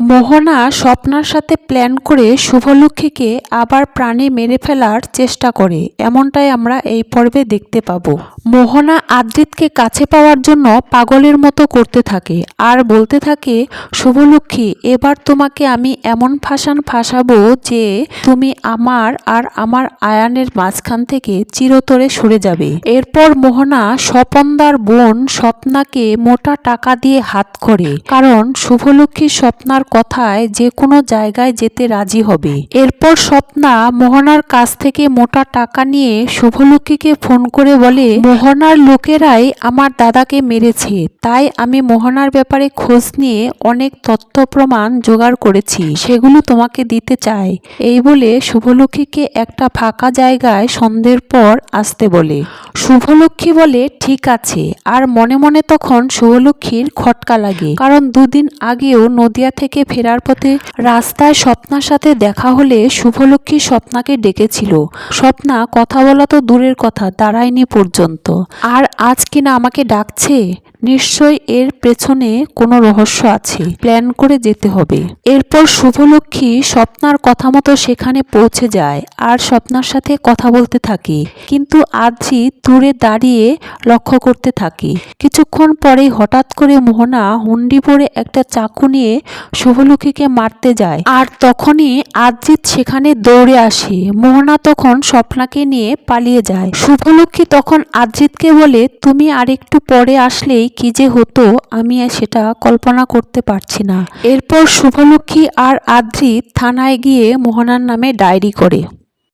মোহনা স্বপ্নার সাথে প্ল্যান করে শুভলক্ষ্মীকে আবার প্রাণে মেরে ফেলার চেষ্টা করে। এমনটাই আমরা এই পর্বে দেখতে পাবো। মোহনা আদ্রিতকে কাছে পাওয়ার জন্য পাগলের মতো করতে থাকে। আর বলতে থাকে, শুভলক্ষ্মী, এবার তোমাকে আমি এমন ফাঁসান ফাঁসাবো যে তুমি আমার আর আমার আয়ানের মাঝখান থেকে চিরতরে সরে যাবে। এরপর মোহনা স্বপনদার বোন স্বপ্নাকে মোটা টাকা দিয়ে হাত করে। কারণ শুভলক্ষ্মী স্বপ্নার কথায় যে কোনো জায়গায় যেতে রাজি হবে। এরপর স্বপ্না মোহনার কাছ থেকে মোটা টাকা নিয়ে শুভলক্ষ্মীকে ফোন করে বলে, মোহনার লোকেরাই আমার দাদাকে মেরেছে, তাই আমি মোহনার ব্যাপারে খোঁজ নিয়ে অনেক তথ্য প্রমাণ জোগাড় করেছি, সেগুলো তোমাকে দিতে চাই। এই বলে শুভলক্ষ্মীকে একটা ফাঁকা জায়গায় সন্ধ্যের পর আসতে বলে। শুভলক্ষ্মী বলে, ঠিক আছে। আর মনে মনে তখন শুভলক্ষ্মীর খটকা লাগে। কারণ দুদিন আগেও নদিয়া থেকে ফেরার পথে রাস্তায় স্বপ্নার সাথে দেখা হলে শুভলক্ষ্মী স্বপ্নাকে ডেকেছিল। স্বপ্না কথা বলা তো দূরের কথা, দাঁড়ায়নি পর্যন্ত। আর আজ কিনা আমাকে ডাকছে? নিশ্চয় এর পেছনে কোনো রহস্য আছে। প্ল্যান করে যেতে হবে। এরপর শুভলক্ষ্মী স্বপ্নার কথা মতো সেখানে পৌঁছে যায় আর স্বপ্নার সাথে কথা বলতে থাকে। কিন্তু আজই দূরে দাঁড়িয়ে লক্ষ্য করতে থাকে। কিছুক্ষণ পরেই হঠাৎ করে মোহনা হুন্ডি পরে একটা চাকু নিয়ে শুভলক্ষ্মীকে মারতে যায়। আর তখনই আজিত সেখানে দৌড়ে আসে। মোহনা তখন স্বপ্নাকে নিয়ে পালিয়ে যায়। শুভলক্ষ্মী তখন আজিতকে বলে, তুমি আরেকটু পরে আসলেই কি যে হতো, আমি সেটা কল্পনা করতে পারছি না। এরপর শুভলক্ষ্মী আর আদ্রি থানায় গিয়ে মোহনার নামে ডায়েরি করে।